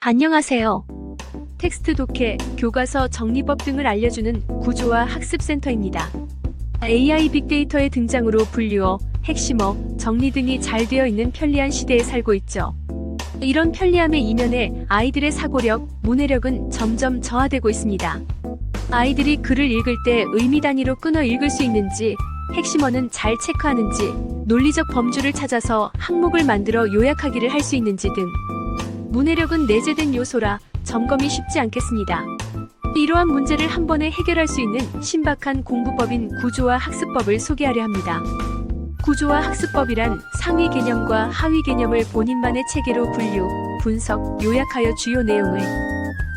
안녕하세요. 텍스트 독해, 교과서 정리법 등을 알려주는 구조화 학습센터입니다. AI 빅데이터의 등장으로 분류어, 핵심어, 정리 등이 잘 되어 있는 편리한 시대에 살고 있죠. 이런 편리함의 이면에 아이들의 사고력, 문해력은 점점 저하되고 있습니다. 아이들이 글을 읽을 때 의미 단위로 끊어 읽을 수 있는지, 핵심어는 잘 체크하는지, 논리적 범주를 찾아서 항목을 만들어 요약하기를 할 수 있는지 등 문해력은 내재된 요소라 점검이 쉽지 않겠습니다. 이러한 문제를 한 번에 해결할 수 있는 신박한 공부법인 구조화 학습법을 소개하려 합니다. 구조화 학습법이란 상위 개념과 하위 개념을 본인만의 체계로 분류, 분석, 요약하여 주요 내용을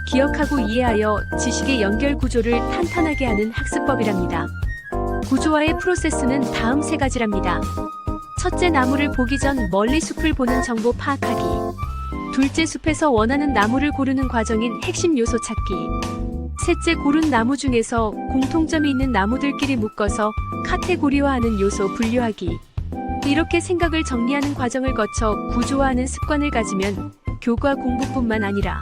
기억하고 이해하여 지식의 연결 구조를 탄탄하게 하는 학습법이랍니다. 구조화의 프로세스는 다음 세 가지랍니다. 첫째 나무를 보기 전 멀리 숲을 보는 정보 파악하기. 둘째 숲에서 원하는 나무를 고르는 과정인 핵심 요소 찾기. 셋째 고른 나무 중에서 공통점이 있는 나무들끼리 묶어서 카테고리화하는 요소 분류하기. 이렇게 생각을 정리하는 과정을 거쳐 구조화하는 습관을 가지면 교과 공부뿐만 아니라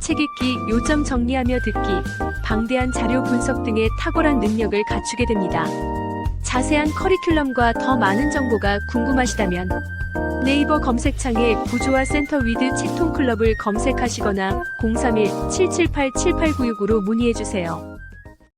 책 읽기, 요점 정리하며 듣기, 방대한 자료 분석 등의 탁월한 능력을 갖추게 됩니다. 자세한 커리큘럼과 더 많은 정보가 궁금하시다면 네이버 검색창에 구조화 센터 위드 채통 클럽을 검색하시거나 031-778-7896으로 문의해 주세요.